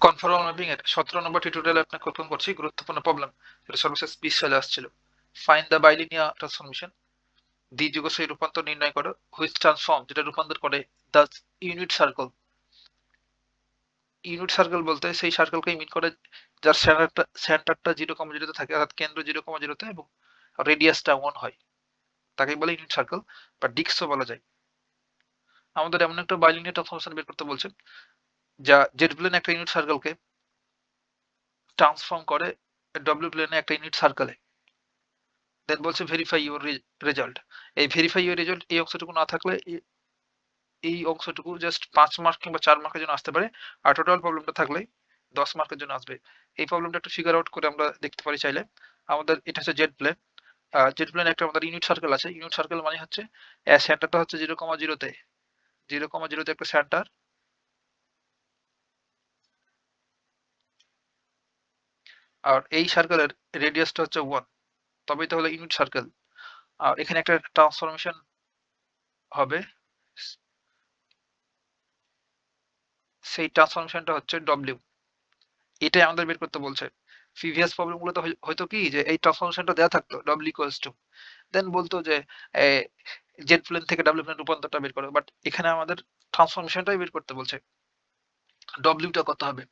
Conformal mapping এর সতেরো নম্বর টিউটোরিয়ালে আপনাকে ওয়েলকাম করছি, গুরুত্বপূর্ণ প্রবলেম যেটা সর্বশেষ বিশ সালে আসছিল। ফাইন দ্য বাইলিনিয়া ট্রান্সফরমেশন দ্বিযুগসই রূপান্তর নির্ণয় করো হুইচ ট্রান্সফর্ম যেটা রূপান্তর করে the unit circle unit circle বলতে সেই সার্কেলকে মিট করে, যার সেন্টারটা সেন্টারটা জিরো কমা জিরোতে থাকে, অর্থাৎ কেন্দ্র জিরো কমা জিরোতে এবং রেডিয়াসটা ওয়ান হয়। তাকে বলে ইউনিট সার্কেল বা ডিক্সও বলা যায়। আমাদের এমন একটা বাইলিনিয়ার ট্রান্সফরমেশন বের করতে বলছেন যা জেড প্লেন একটা ইউনিট সার্কেলকে ট্রান্সফর্ম করে ডব্লিউ প্লেনে একটা ইউনিট সার্কেলে দেন বলছে ভেরিফাই ইউর রেজাল্ট এই ভেরিফাই ইউর রেজাল্ট এই অংশটুকু না থাকলে এই অংশটুকু জাস্ট পাঁচ মার্ক কিংবা চার মার্কের জন্য আসতে পারে। আর টোটাল প্রবলেমটা থাকলে দশ মার্কের জন্য আসবে। এই প্রবলেমটা একটু ফিগার আউট করে আমরা দেখতে পারি চাইলে। আমাদের এটা হচ্ছে জেড প্লেন। জেড প্লেন একটা আমাদের ইউনিট সার্কেল আছে। ইউনিট সার্কেল মানে হচ্ছে সেন্টারটা হচ্ছে জিরো কমা জিরোতে জিরো কমা জিরোতে একটা সেন্টার আর এই সার্কেলের রেডিয়াসটা হচ্ছে ওয়ান তবেই তো হলো ইউনিট সার্কেল আর এখানে একটা ট্রান্সফরমেশন হবে। সেই ট্রান্সফরমেশনটা হচ্ছে ডব্লিউ এটাই আমাদের বের করতে বলছে। প্রিভিয়াস প্রবলেমগুলোতে হয়- হয়তো কি যে এই ট্রান্সফরমেশনটা দেওয়া থাকতো ডব্লিউ ইকুয়ালস টু দেন বলতো যে জেড প্লেন থেকে ডাব্লিউ প্লেন রূপান্তরটা বের করো। বাট এখানে আমাদের ট্রান্সফরমেশনটাই বের করতে বলছে। ডব্লিউটা কত হবে?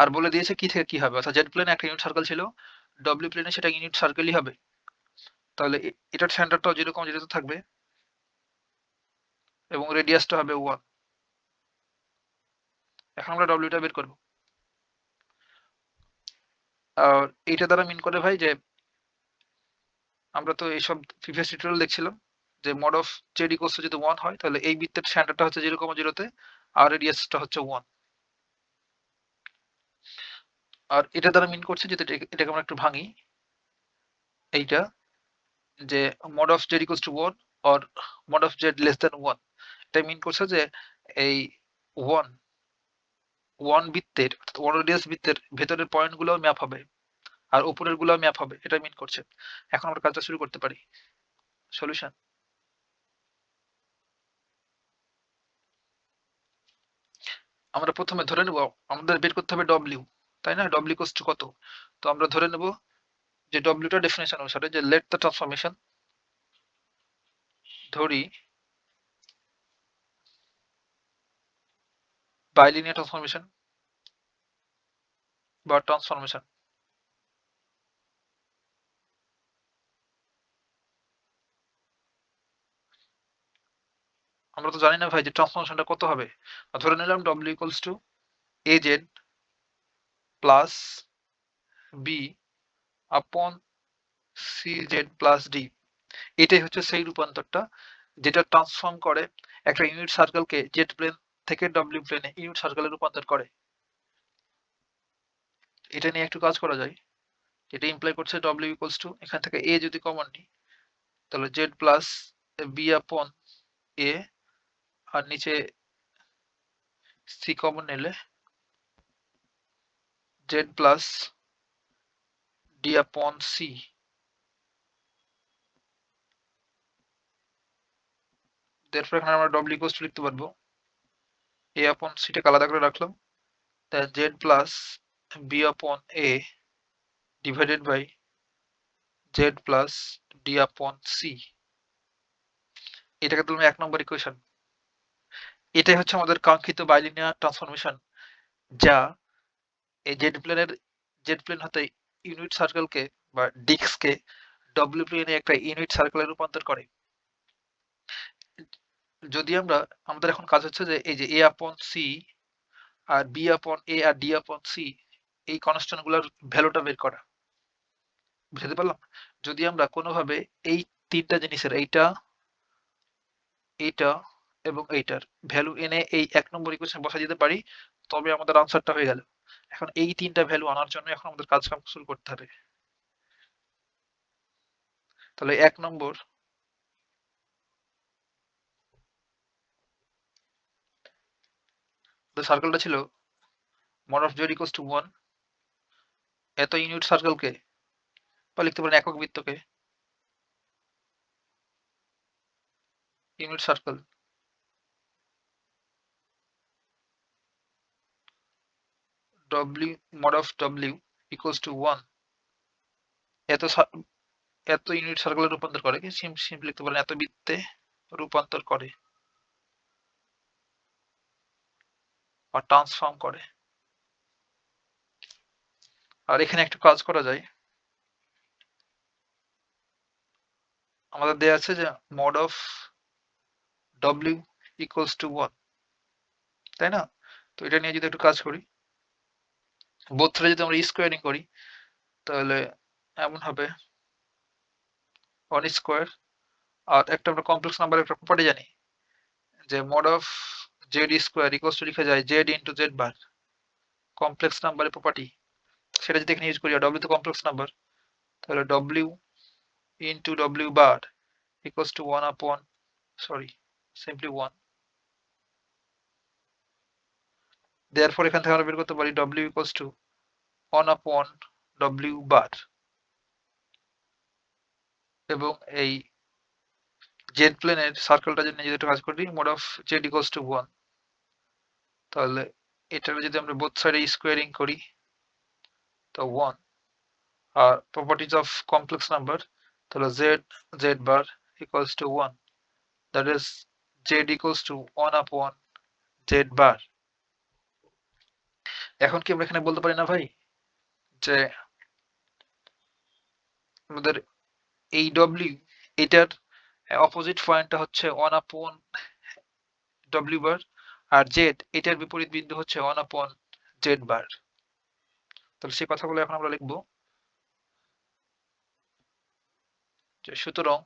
আর বলে দিয়েছে কি থেকে কি হবে? অর্থাৎ জেড প্লেনে একটা ইউনিট সার্কেল ছিল ডব্লিউ প্লেনে সেটা ইউনিট সার্কেলই হবে। তাহলে এটার সেন্টারটাও যেরকম যেটা থাকবে, এবং রেডিয়াসটা হবে ওয়ান এখন আমরা ডব্লিউটা বের করব। আর এইটা দ্বারা মিন করে ভাই যে, আমরা তো এইসব প্রিভিয়াস টিউটোরিয়াল দেখছিলাম, যে মড অফ জেড ইকুয়ালস যদি ওয়ান হয়, তাহলে এই বৃত্তের সেন্টারটা হচ্ছে জিরো কমা জিরোতে আর রেডিয়াসটা হচ্ছে ওয়ান আর এটা দ্বারা মিন করছে যদি এটাকে আমরা একটু ভাঙি। এইটা, যে mod of Z equals to one or mod of Z less than one এটা মিন করছে যে এই ওয়ান ওয়ান বৃত্তের ওয়ান রেডিয়াস বৃত্তের ভেতরের পয়েন্টগুলো ম্যাপ হবে আর উপরেরগুলো ম্যাপ হবে, এটা মিন করছে। এখন আমরা কাজটা শুরু করতে পারি। সলিউশন আমরা প্রথমে ধরে নেব, আমাদের বের করতে হবে ডব্লিউ তাই না? ডব্লিউ কোস্ট কত? তো আমরা ধরে নেব যে ডব্লিউটা ডেফিনেশন অনুসারে যে লেট দ্য ট্রান্সফরমেশন ধরি বাইলিনিয়ার ট্রান্সফরমেশন বা ট্রান্সফরমেশন আমরা তো জানি না ভাই যে ট্রান্সফরমেশনটা কত হবে। ধরে নিলাম W equals to A Z plus B upon C Z plus D এটাই হচ্ছে সেই রূপান্তরটা যেটা ট্রান্সফর্ম করে একটা ইউনিট সার্কেলকে জেড প্লেন থেকে ডব্লিউ প্লেনে ইউনিট সার্কেলে রূপান্তর করে। এটা নিয়ে একটু কাজ করা যায়। যেটা ইমপ্লাই করছে ডব্লিউ ইকুয়ালস টু এখান থেকে এ যদি কমন নিই, তাহলে Z plus B upon A আর নিচে সি কমন নিলে Z plus D upon C তারপর এখানে আমরা ডব্লিউ ইকুয়ালস টু লিখতে পারব। এ আপন সিটাকে আলাদা করে রাখলাম। তা Z plus B upon A divided by Z plus D upon C এটাকে তুলবে এক নম্বর ইকুয়েশন এটাই হচ্ছে আমাদের কাঙ্ক্ষিত বাইলিনিয়ার ট্রান্সফরমেশন যা এই জেড প্লেনের জেড প্লেন হতে ইউনিট সার্কেলকে বা ডিস্ককে ডব্লিউ প্লেনে একটা ইউনিট সার্কেলে রূপান্তর করে। যদি আমরা, আমাদের এখন কাজ হচ্ছে যে এই যে এ upon C R B upon A R D upon C এই ভ্যালুটা বের করা। বুঝতে পারলাম? যদি আমরা কোনোভাবে এই তিনটা জিনিসের, এইটা এইটা এবং এইটার ভ্যালু এনে এই এক নম্বর ইকুয়েশন বসা দিতে পারি, তবে আমাদের আনসারটা হয়ে গেল। এখন এই তিনটা ভ্যালু আনার জন্য এখন আমাদের কাজ কাম শুরু করতে হবে। তাহলে এক নম্বর সার্কেলটা ছিল mod of Z equals to one এত ইউনিট সার্কেলকে বা লিখতে পারেন একক বৃত্তকে unit circle W mod of W equals to one এত এত ইউনিট সার্কেলে রূপান্তর করে কি? সিম্পলি লিখতে পারেন, এত বৃত্তে রূপান্তর করে বা ট্রান্সফর্ম করে। আর এখানে একটু কাজ করা যায়। আমাদের দেয়া আছে যে mod of W equals to one তাই না? তো এটা নিয়ে যদি একটু কাজ করি বোথ যদি আমরা স্কোয়ারিং করি, তাহলে এমন হবে ওয়ান স্কোয়ার আর একটা আমরা কমপ্লেক্স নাম্বারের একটা প্রপার্টি জানি, যে mod of Z square equals to লিখা যায় Z into Z bar complex নাম্বারের প্রপার্টি সেটা যদি এখানে ইউজ করি ডব্লিউ তো কমপ্লেক্স নাম্বার তাহলে W into W bar equals to one upon sorry simply one therefore এখান থেকে আমরা বের করতে পারি W equals to one upon W bar এবং এই জেড প্লেনের সার্কেলটা যদি একটু কাজ করি mod of Z equals to one তাহলে এটার যদি আমরা বোথ সাইডে স্কোয়ারিং করি, তো ওয়ান আর প্রপার্টিজ অফ কমপ্লেক্স নাম্বার তাহলে Z Z bar equals to one that is Z equals to one up one Z bar এখন কি আমরা এখানে বলতে পারি না ভাই? যে আমাদের এই ডব্লিউ এটার অপোজিট পয়েন্টটা হচ্ছে ওয়ান আপন ডব্লিউ বার আর জেড এটার বিপরীত বিন্দু হচ্ছে ওয়ান আপন জেড বার তাহলে সেই কথাগুলো এখন আমরা লিখব। সুতরাং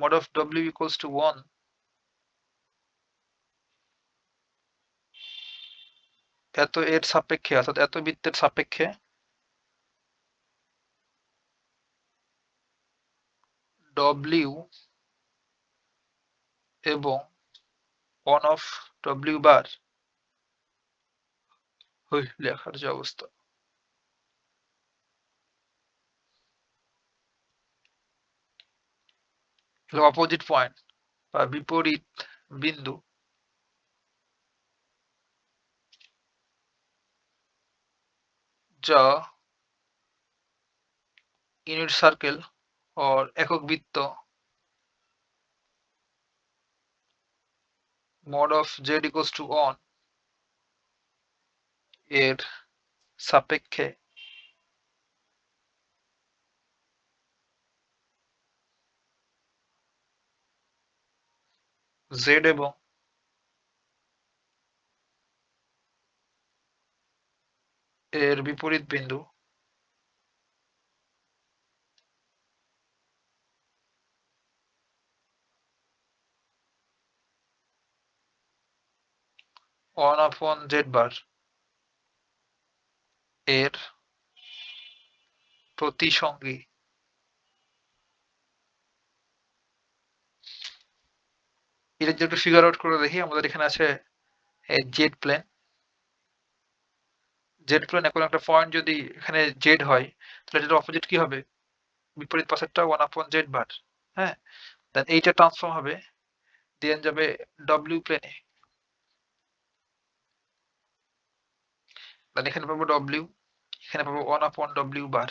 mod of w equals to 1 এত এর সাপেক্ষে, অর্থাৎ এত বৃত্তের সাপেক্ষে ডব্লিউ এবং ওয়ান অফ ডব্লিউ বার লেখার যে অবস্থা। অপোজিট পয়েন্ট বা বিপরীত বিন্দু যা ইউনিট সার্কেল or একক বৃত্ত mod of z equals to 1 এর সাপেক্ষে z এবং এর বিপরীত বিন্দু। ওয়ান আপন জেড বার এর প্রতিসঙ্গী। এটা যদি একটু ফিগার আউট করে দেখি, আমাদের এখানে আছে জেড প্লেন জেড প্লেন এখন একটা পয়েন্ট যদি এখানে জেড হয়, তাহলে এটার অপোজিট কি হবে? বিপরীত পাশেরটা ওয়ান আপন জেড বার হ্যাঁ? দেন এইটা ট্রান্সফর্ম হবে দেন যাবে ডব্লিউ প্লেনে দেন এখানে পাবো ডব্লিউ এখানে পাবো ওয়ান আপন ডব্লিউ বার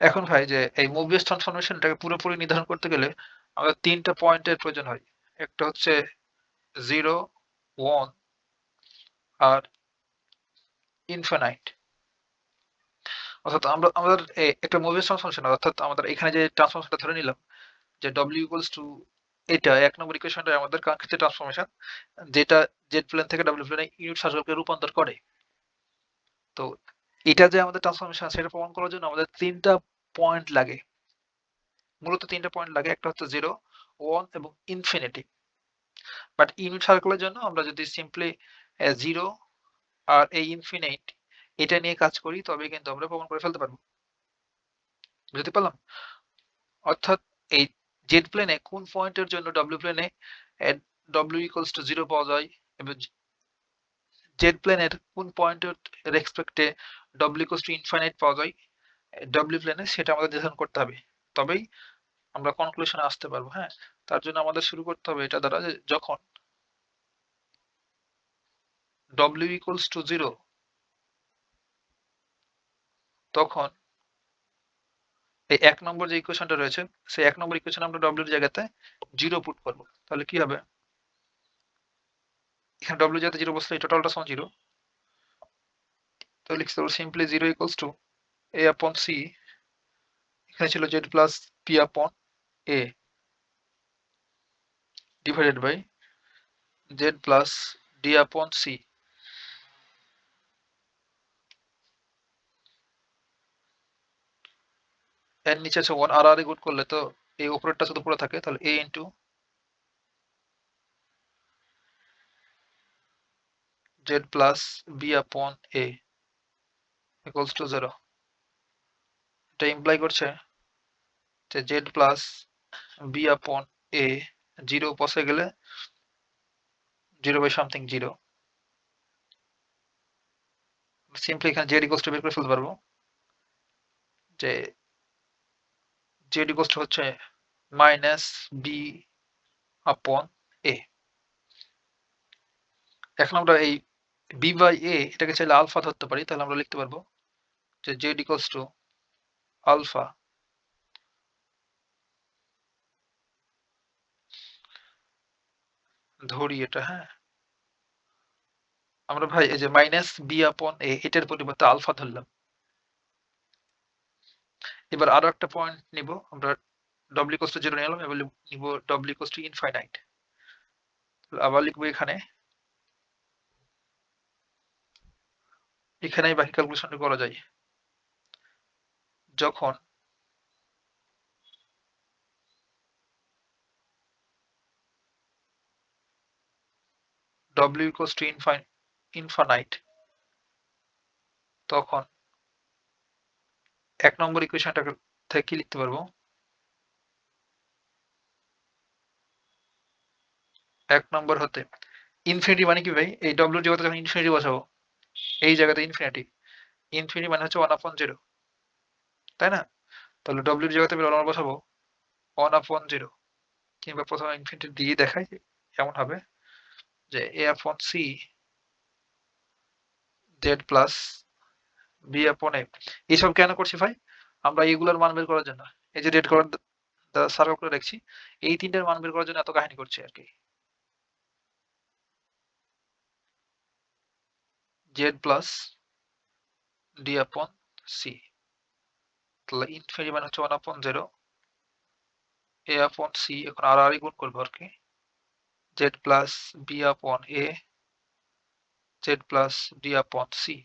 এখন ভাই যে এই মুভিয়াস ট্রান্সফরমেশনটাকে পুরোপুরি নির্ধারণ করতে গেলে আমাদের তিনটা পয়েন্টের প্রয়োজন হয়। একটা হচ্ছে জিরো ওয়ান আর ইনফিনাইট অর্থাৎ আমরা, আমাদের একটা মুভিয়াস ট্রান্সফরমেশন অর্থাৎ আমাদের এখানে যে ট্রান্সফরমেশনটা ধরে নিলাম, যে ডব্লিউ ইকুয়ালস টু এটা এক নম্বর ইকুয়েশনটা আমাদের কাঙ্ক্ষিত ট্রান্সফরমেশন যেটা জেড প্লেন থেকে ডাব্লিউ প্লেনে ইউনিট সার্কেলকে রূপান্তর করে। তো এটা যে আমাদের ট্রান্সফরমেশন সেটা প্রমাণ করার জন্য আমাদের তিনটা পয়েন্ট লাগে। মূলত তিনটা পয়েন্ট লাগে, একটা হচ্ছে জিরো ওয়ান এবং ইনফিনিটি বাট ইউনিট সার্কেলের জন্য আমরা যদি সিম্পলি জিরো আর এই ইনফিনিট এটা নিয়ে কাজ করি তবে কিন্তু আমরা প্রমাণ করে ফেলতে পারব। বুঝতে পারলাম? অর্থাৎ এই জেড প্লেনে কোন পয়েন্টের জন্য ডব্লিউ প্লেনে ডব্লিউ ইকুয়ালস টু জিরো পাওয়া যায় এবং জেড প্লেনের কোন পয়েন্টের রেসপেক্টে ডব্লিউ ইকুয়ালস টু ইনফাইনাইট পাওয়া যায়। ডব্লিউ প্লেনে সেটা আমাদের নির্ধারণ করতে হবে। তবেই আমরা কনক্লুশনে আসতে পারব হ্যাঁ? তার জন্য আমাদের শুরু করতে হবে এটা দ্বারা যে যখন ডব্লিউ ইকুয়ালস টু জিরো তখন এই এক নম্বর যে ইকুয়েশনটা রয়েছে, সেই এক নম্বর ইকুয়েশন আমরা ডব্লিউর জায়গাতে জিরো পুট করব। তাহলে কি হবে? এখানে ডব্লিউ জায়গাতে জিরো বসলে টোটালটা সমান জিরো তাহলে লিখতে পারব simply zero equals to A upon C এখানে ছিল Z plus P upon A divided by Z plus D upon C এর নিচে আছে ওয়ান আর আর গুণ করলে তো এই উপরেরটা শুধু পড়ে থাকে, তাহলে A into Z plus B upon A এটা ইমপ্লাই করছে যে জেড প্লাস বি আপন এ জিরো বসে গেলে zero by something zero simply এখানে জেড ইকুয়ালস টু বের করে ফেলতে পারব। যে জেড ইকুয়ালস টু হচ্ছে মাইনাস বি আপন এ এখন আমরা এই বি বাই এ এটাকে চাইলে আলফা ধরতে পারি, তাহলে আমরা লিখতে পারব যে জেড ইকুয়ালস টু আলফা ধরি এটা হ্যাঁ। আমরা ভাই, এই যে মাইনাস বি আপন এ এটার পরিবর্তে আলফা ধরলাম। এবার আরও একটা পয়েন্ট নিব, আমরা ডব্লিউ কোস্ট জিরো নিলাম এবার নিব ডব্লিউ কোস্ট ইনফাইনাইট আবার লিখব এখানে। এখানেই বাকি ক্যালকুলেশনটা করা যায়। যখন w equals to infinite, তখন এক নম্বর ইকুয়েশনটা থেকে কি লিখতে পারব? এক নম্বর হতে ইনফিনিটি মানে কি ভাই? এই ডব্লিউ জায়গাতে যখন ইনফিনিটি বসাবো, এই জায়গাতে ইনফিনিটি ইনফিনিটি মানে হচ্ছে ওয়ান আপন জিরো তাই না? তাহলে ডব্লিউর জায়গাতে আমি ওয়ান বসাবো। ওয়ান আপন জিরো কিংবা প্রথমে ইনফিনিটি দিয়ে দেখাই কেমন হবে। যে এ upon C Z plus B upon এ এইসব কেন করছি ভাই? আমরা এইগুলোর মান বের করার জন্য। এই যে রেড করার সার্কেল করে রাখছি এই তিনটার মান বের করার জন্য এত কাহিনী করছি আর কি। Z plus D upon C তাহলে ইনফিনিটি মানে হচ্ছে ওয়ান আপন জিরো এ আপন সি এখন আর আর গুণ করব আর কি। Z plus B upon A Z plus D upon C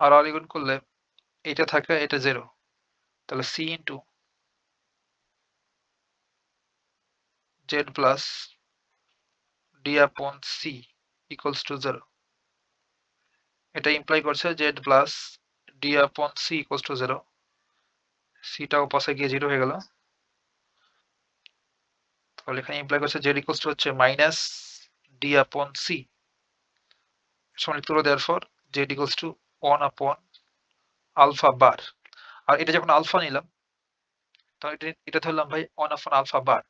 আর আর গুণ করলে এটা থাকে, এটা জিরো তাহলে C into Z plus D upon C equals to zero এটা ইমপ্লাই করছে Z plus D upon C equals to zero সিটাও পাশে গিয়ে জিরো হয়ে গেল। তাহলে এখানে ইমপ্লাই করছে জেড ইকুয়ালস টু হচ্ছে মাইনাস ডি আপন সি সমান লিখতে পারো therefore Z equals to one upon alpha bar আর এটা যখন আলফা নিলাম তখন এটা এটা ধরলাম ভাই ওয়ান আপন আলফা বার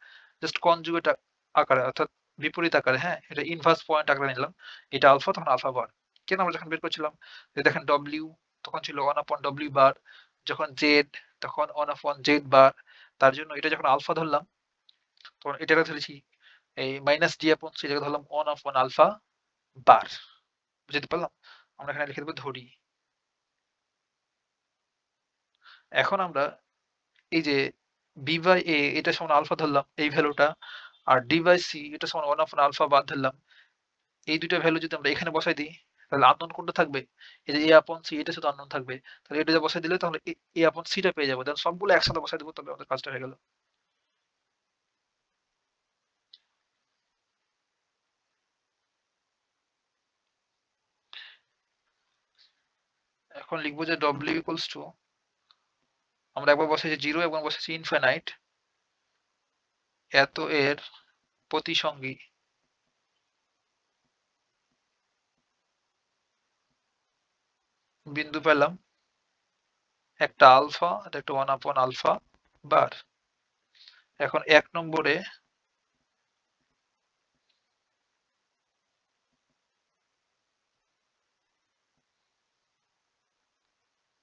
জাস্ট কনজুগেট আকারে, অর্থাৎ বিপরীত আকারে হ্যাঁ? এটা ইনভার্স পয়েন্ট আকারে নিলাম। এটা আলফা তখন আলফা বার কেন আমরা যখন বের করছিলাম? যে দেখেন ডব্লিউ তখন ছিল ওয়ান আপন ডব্লিউ বার যখন জেড তখন ওয়ান আপন জেড বার তার জন্য এটা যখন আলফা ধরলাম, তখন এটাকে ধরেছি, এই মাইনাস ডি আপন সি জায়গায় ধরলাম ওয়ান আপন আলফা বার বুঝতে পারলাম? আমরা এখানে লিখে দেবো ধরি। এখন আমরা এই যে বি বাই এ এটা সমান আলফা ধরলাম, এই ভ্যালুটা আর ডি বাই সি এটা সমান ওয়ান আপন আলফা বাদ ধরলাম, এই দুটো ভ্যালু যদি আমরা এখানে বসাই দিই তাহলে আননোন কোনটা থাকবে? এই যে এ আপন সি এটা শুধু আননোন থাকবে। তাহলে এটা বসাই দিলে, তাহলে এ আপন সিটা পেয়ে যাব। তাহলে সবগুলো একসাথে বসাই দেবো তবে আমাদের কাজটা হয়ে গেল। এখন লিখব যে ডব্লিউ ইকুয়ালস টু আমরা একবার বসেছি জিরো এবং বসেছি ইনফাইনাইট এত এর প্রতিসঙ্গী। বিন্দু পেলাম। একটা আলফা এটা একটা ওয়ান আপন আলফা বার এখন এক নম্বরে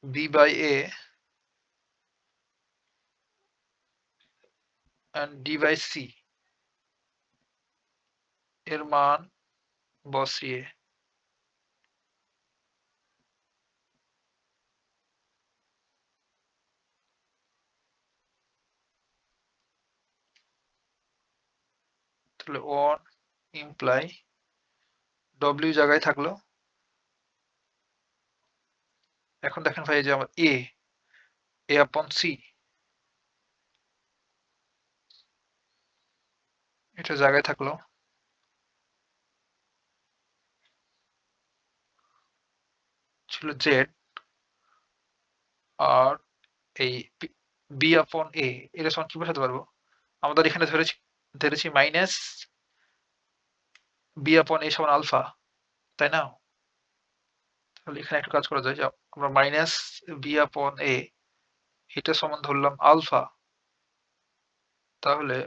b by a d by c এর মান বসিয়ে। তাহলে ওয়ান ইমপ্লাই ডব্লিউ জায়গায় থাকল। এখন দেখেন ভাই যে আমার এ এ আপন সি এটা জায়গায় থাকল। ছিল জেড আর এই বি আপন এ এটা সমান কি বসাতে পারব? আমাদের এখানে ধরেছি ধরেছি মাইনাস বি আপন এ সমান আলফা তাই না? তাহলে এখানে একটা কাজ করা যায় আমরা মাইনাস বি আপন এ এটা সমান ধরলাম আলফা তাহলে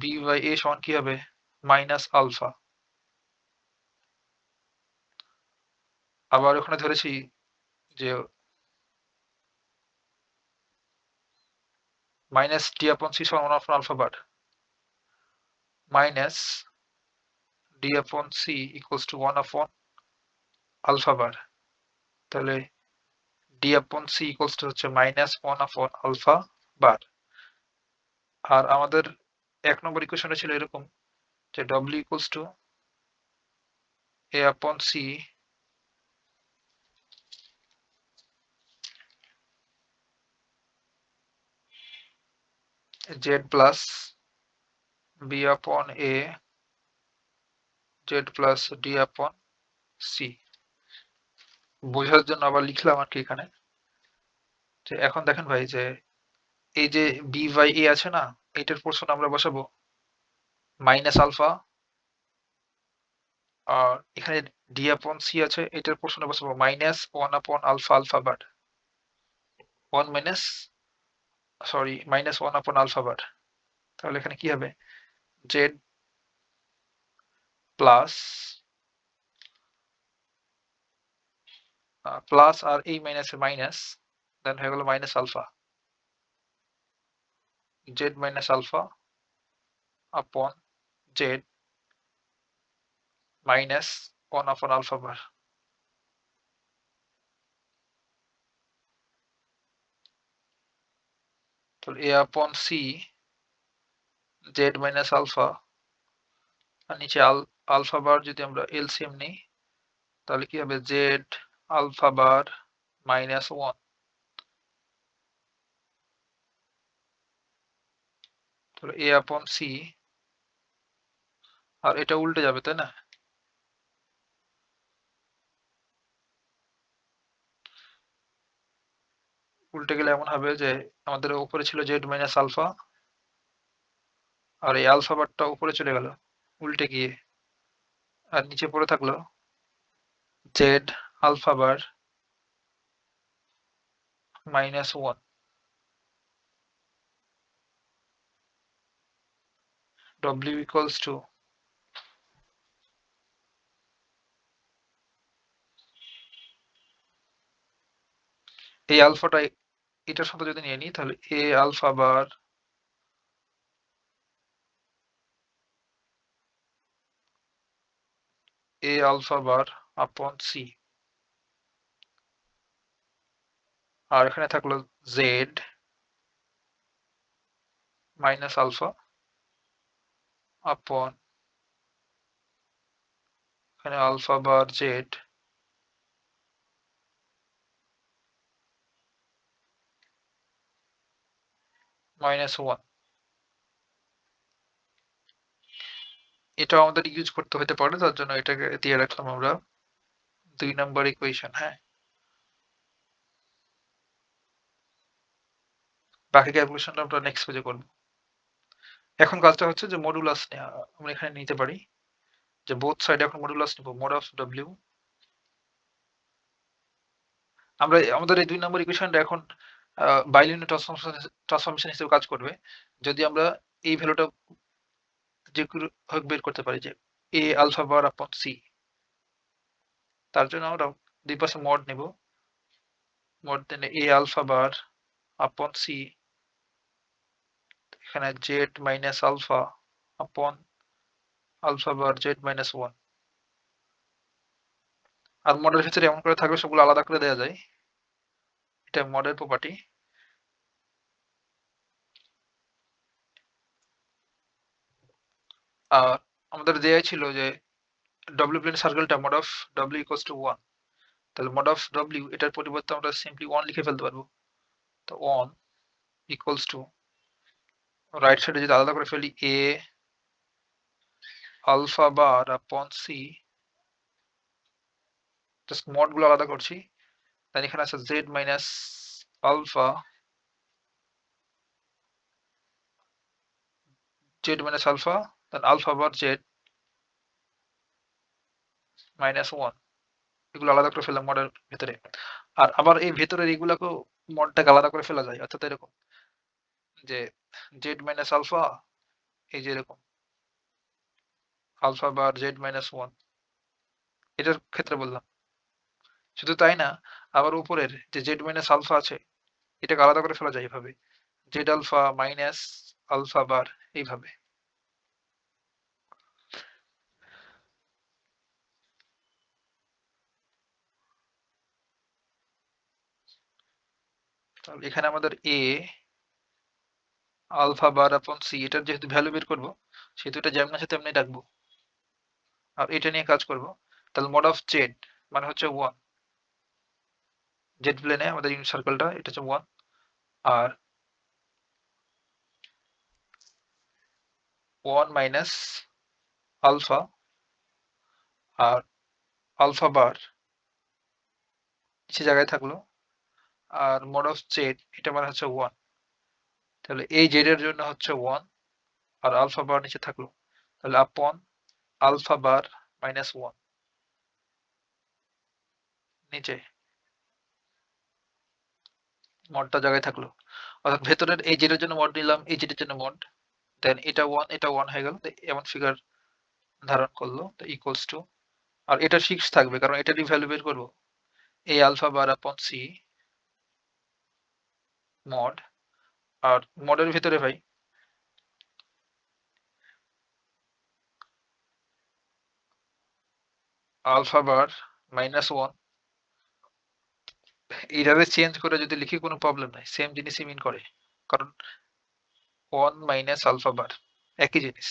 বি বাই এ সমান কি হবে? মাইনাস আলফা আবার ওখানে ধরেছি যে মাইনাস ডি আপন সি সমান alpha bar minus D upon C equals to one upon alpha bar তাহলে D upon C equals to হচ্ছে minus one upon alpha bar আর আমাদের এক নম্বর ইকুয়েশনটা ছিল এরকম যে W equals to A upon C Z plus B upon A Z plus D upon C বোঝার জন্য আবার লিখলাম আর কি এখানে। যে এখন দেখেন ভাই যে এই যে বি বাই এ আছে না, এটার পোর্শন আমরা বসাবো মাইনাস আলফা আর এখানে ডি আপন সি আছে, এটার পোর্শনে বসাবো minus one upon alpha alpha bar one minus sorry minus one upon alpha bar তাহলে এখানে কি হবে? জেড প্লাস প্লাস আর এই মাইনাসে মাইনাস দেন হয়ে গেল minus alpha Z minus alpha upon Z minus one upon alpha bar তাহলে A upon C Z minus alpha আর নিচে আল আলফা বার যদি আমরা এলসিএম নিই, তাহলে কি হবে? Z alpha bar minus one A upon C আর এটা উল্টে যাবে, তাই না? উল্টে গেলে এমন হবে যে আমাদের উপরে ছিল জেড মাইনাস আলফা আর এই আলফা বারটা উপরে চলে গেল, উল্টে গিয়ে। আর নিচে পড়ে থাকল Z alpha bar minus one w equals to এই আলফাটা এটার সাথে যদি নিয়ে নিই, তাহলে এ আলফা বার এ আলফা বার আপন সি আর এখানে থাকল জেড মাইনাস আলফা আপন এখানে alpha bar Z minus one এটা আমাদের ইউজ করতে হতে পারে, তার জন্য এটাকে দিয়ে রাখলাম আমরা দুই নম্বর ইকুয়েশন হ্যাঁ। বাকি ক্যালকুলেশনটা আমরা নেক্সট পেজে করব। এখন কাজটা হচ্ছে যে মডুলাস নেওয়া আমরা এখানে নিতে পারি যে বোথ সাইডে এখন মডুলাস নিব মোড অফ ডব্লিউ আমরা আমাদের এই দুই নম্বর ইকুয়েশনটা এখন বাইলিনিয়ার ট্রান্সফরমেশন ট্রান্সফরমেশন হিসেবে কাজ করবে। যদি আমরা এই ভ্যালুটা যে হোক বের করতে পারি যে এ আলফা বার আপন সি তার জন্য আমরা দুই পাশে মড নেব। মড দেন এ আলফা বার আপন সি এখানে Z minus alpha upon alpha bar Z minus one আর মডেল ভিতরে এমন করে থাকবে সবগুলো আলাদা করে দেওয়া যায়। এটা মডেল প্রপার্টি আর আমাদের দেয়া ছিল যে ডব্লিউ প্লেন সার্কেলটা mod of W equals to one তাহলে মড অফ ডব্লিউ এটার পরিবর্তে আমরা সিম্পলি ওয়ান লিখে ফেলতে পারব। তো ওয়ান ইকুয়ালস টু রাইট সাইডে যদি আলাদা করে ফেলি এ alpha bar upon C just মডগুলো আলাদা করছি দেন এখানে আছে Z minus alpha Z minus alpha then alpha bar Z minus one এগুলো আলাদা করে ফেললাম মডের ভেতরে। আর আবার এই মডটাকে আলাদা করে ফেলা যায়, অর্থাৎ এরকম যে মাইনাস আলফা এই যে এরকম alpha bar Z minus one এটার ক্ষেত্রে বললাম। শুধু তাই না, আবার উপরের যে জেড মাইনাস আলফা আছে, এটাকে আলাদা করে ফেলা যায় এভাবে। Z alpha minus alpha bar এইভাবে। এখানে আমাদের এ আলফা বার আপন সি এটার যেহেতু ভ্যালু বের করব, সেহেতু এটা যেমন আছে তেমনি রাখব আর এটা নিয়ে কাজ করব। তাহলে মোড অফ জেড মানে হচ্ছে ওয়ান জেড প্লেনে আমাদের ইউনিট সার্কেলটা এটা হচ্ছে ওয়ান আর ওয়ান মাইনাস আলফা আর আলফা বার সে জায়গায় থাকল আর মোড অফ জেড এটা মানে হচ্ছে ওয়ান তাহলে এই জেড এর জন্য হচ্ছে ওয়ান আর আলফা বার নিচে থাকল। তাহলে আপন আলফা বার মাইনাস ওয়ান নিচে। মডটা জায়গায় থাকল। অর্থাৎ ভেতরের এই জেডের জন্য মড নিলাম, এই জেডের জন্য মড দেন এটা ওয়ান এটা ওয়ান হয়ে গেল। এমন ফিগার ধারণ করল। ইকুয়ালস টু আর এটা ফিক্স থাকবে, কারণ এটারই ভ্যালু বের করব। এই alpha bar upon c mod. আর মডের ভিতরে ভাই আলফা বার মাইনাস ওয়ান। এইভাবে চেঞ্জ করে যদি লিখি কোনো প্রবলেম নাই, সেম জিনিসই মিন করে। কারণ ওয়ান মাইনাস আলফা বার একই জিনিস,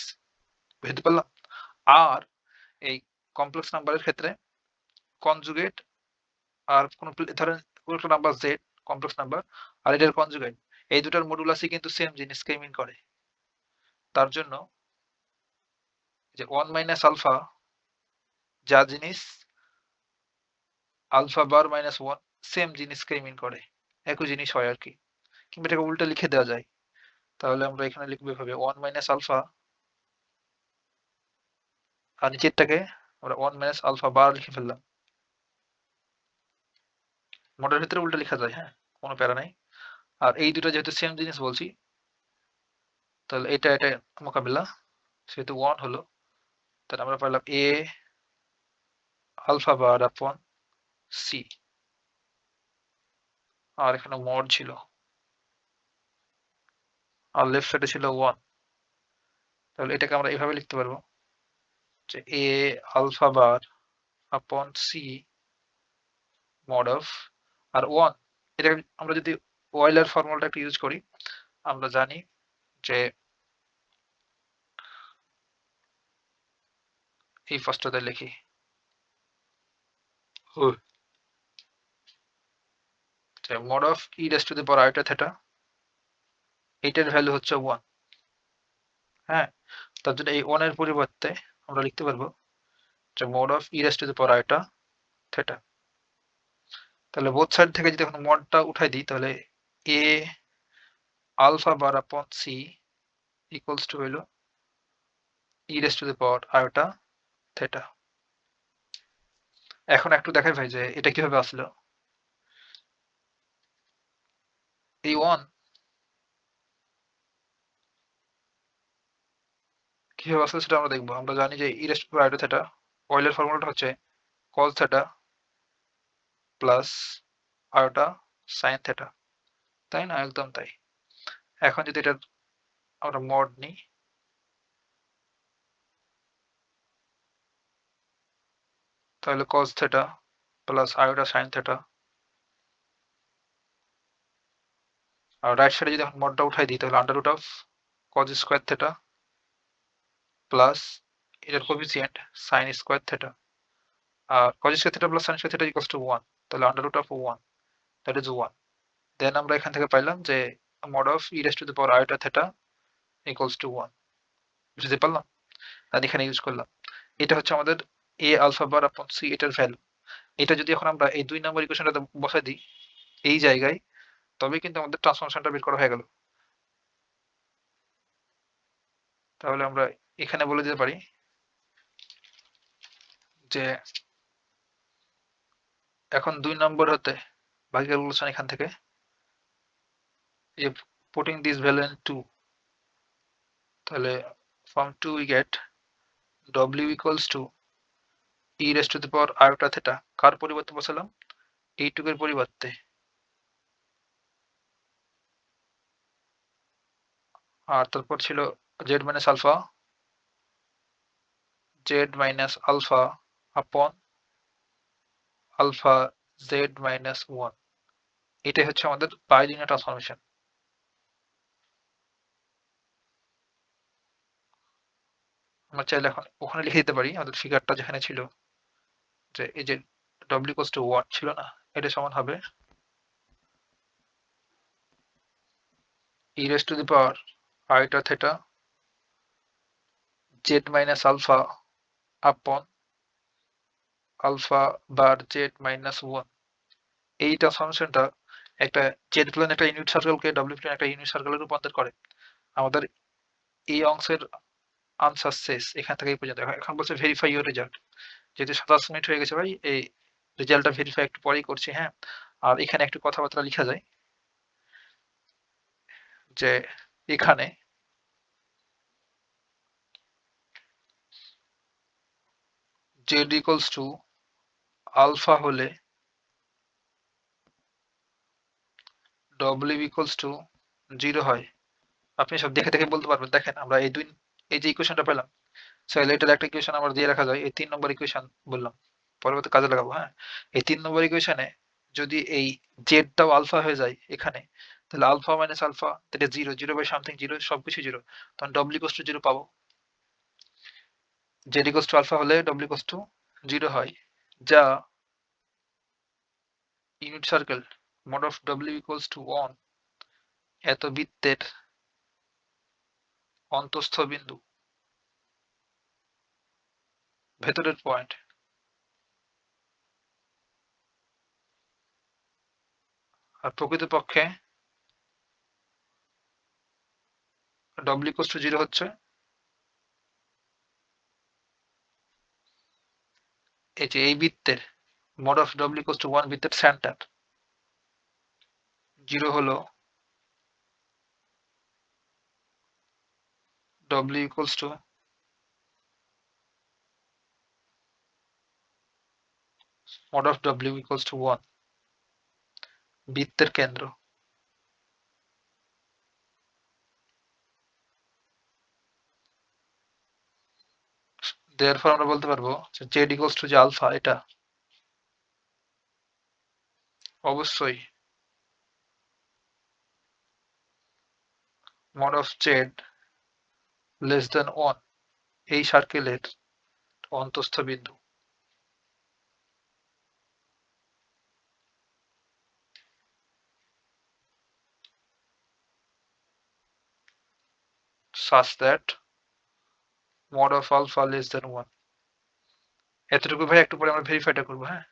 বুঝতে পারলাম? আর এই কমপ্লেক্স নাম্বারের ক্ষেত্রে কনজুগেট আর কোনো, ধরেন কোনো একটা নাম্বার জেড কমপ্লেক্স নাম্বার আর এটার কনজুগেট এই দুটার মডুলাসই কিন্তু সেম জিনিসকে মিন করে। তার জন্য যে ওয়ান মাইনাস আলফা যা জিনিস alpha bar minus one same জিনিসকে মিন করে। একই জিনিস হয় আর কি। কিংবা এটাকে উল্টা লিখে দেওয়া যায়। তাহলে আমরা এখানে লিখব এভাবে ওয়ান মাইনাস আলফা আর নিচেরটাকে আমরা ওয়ান মাইনাস আলফা বার লিখে ফেললাম। মডের ভিতরে উল্টা লেখা যায় হ্যাঁ কোনো প্যারা নাই। আর এই দুটো যেহেতু সেম জিনিস বলছি, তাহলে এটা এটা মোকাবিলা। সেহেতু ওয়ান হলো, তাহলে আমরা পাইলাম এ আলফা বার আপন সি আর এখানে মড ছিল। আর লেফট সাইডে ছিল ওয়ান তাহলে এটাকে আমরা এভাবে লিখতে পারব যে এ alpha bar upon c mod of R one এটা আমরা যদি ওয়াইলার ফর্মুলাটা একটু ইউজ করি, আমরা জানি যে এই ফার্স্টটাতে লিখি। Mod of e raise to the power iota theta এইটার ভ্যালু হচ্ছে ওয়ান হ্যাঁ? তার জন্য এই ওয়ানের পরিবর্তে আমরা লিখতে পারব যে mod of e raise to the power iota theta তাহলে বোথ সাইড থেকে যদি এখন মডটা উঠাই দিই, তাহলে এ alpha bar upon C equals to হইল e raise to the power iota theta এখন একটু দেখাই ভাই যে এটা কীভাবে আসলো? এই ওয়ান কীভাবে আসলো সেটা আমরা দেখব। আমরা জানি যে e raise to iota theta অয়েলের ফর্মুলাটা হচ্ছে cos theta plus iota sine theta তাই না? একদম তাই। এখন যদি এটা আমরা মড নিই, তাহলে cos theta plus iota sine theta আর রাইট সাইডে যদি এখন মডটা উঠাই দিই, তাহলে under root of cos square theta plus এটার coefficient sine square theta R cos square theta plus sine square theta equals to one তাহলে under root of one that is one then আমরা এখান থেকে পাইলাম যে mod of e raise to the power iota theta equals to one বুঝতে পারলাম? আর এখানে use করলাম। এটা হচ্ছে আমাদের এ আলফা বার আপন সি এটার ভ্যালু এটা যদি এখন আমরা এই দুই নম্বর ইকুয়েশনটাতে বসাই দিই, এই জায়গায় তবে কিন্তু আমাদের ট্রান্সফরমেশনটা বের করা হয়ে গেল। তাহলে আমরা এখানে বলে দিতে পারি যে এখন দুই নম্বর হতে বাকি ক্যালকুলেশন এখান থেকে। যে putting this value in two তাহলে from two we get W equals to e raise to the power iota theta কার পরিবর্তে বসালাম? এইটুকের পরিবর্তে। আর তারপর ছিল z minus alpha z minus alpha upon alpha z minus one এটাই হচ্ছে আমাদের বাইলিনিয়ার ট্রান্সফরমেশন আমরা চাইলে এখন ওখানে লিখে দিতে পারি, আমাদের ফিগারটা যেখানে ছিল, যে এই যে ডব্লিউ কোস টু ওয়ান ছিল না, এটা সমান হবে ই race to the power iota theta z minus alpha upon alpha bar z minus one. এই ট্রান্সফরমেশনটা একটা জেড প্লেন একটা ইউনিট সার্কেলকে ডব্লিউ প্লেন একটা ইউনিট সার্কেলে রূপান্তর করে। আমাদের এই অংশের আনসার শেষ, এখান থেকে পর্যন্ত। এখন বলছে ভেরিফাই ইউর রেজাল্ট যেহেতু সাতাশ মিনিট হয়ে গেছে ভাই, এই রেজাল্টটা ভেরিফাই একটু পরেই করছি হ্যাঁ? আর এখানে একটু কথাবার্তা লেখা যায়। যে এখানে জেড ইকুয়ালস টু আলফা হলে ডব্লিউ ইকুয়ালস টু জিরো হয়। আপনি সব দেখে দেখে বলতে পারবেন। দেখেন, আমরা এই দুই, এই যে ইকুয়েশনটা পেলাম তাহলে এটার একটা ইকুয়েশন আমরা দিয়ে রাখা যায়, এই তিন নম্বর ইকুয়েশন বললাম, পরবর্তী কাজে লাগাবো হ্যাঁ? এই তিন নম্বর ইকুয়েশনে যদি এই জেডটাও আলফা হয়ে যায় এখানে, তাহলে আলফা মাইনাস আলফা এটা zero zero by something zero সবকিছু জিরো তখন ডব্লিউ কোস টু জিরো পাবো। জেড ইকোস টু আলফা হলে ডব্লিউ কোস টু জিরো হয়। যা unit circle mod of W equals to one এত বৃত্তের অন্তঃস্থ বিন্দু, ভেতরের পয়েন্ট আর প্রকৃতপক্ষে ডব্লিউ ইকুয়ালস টু জিরো হচ্ছে এই যে এই বৃত্তের mod of W equals to one বৃত্তের সেন্টার জিরো হলো w equals to mod of w equals to 1 বৃত্তের কেন্দ্র। Therefore আমরা বলতে পারব যে z equals to যে আলফা এটা অবশ্যই mod of z less than one এই সার্কেলের অন্তস্থ বিন্দু। such that mod of alpha less than 1 এতটুকু ভাই একটু পরে আমরা ভেরিফাইটা করব হ্যাঁ?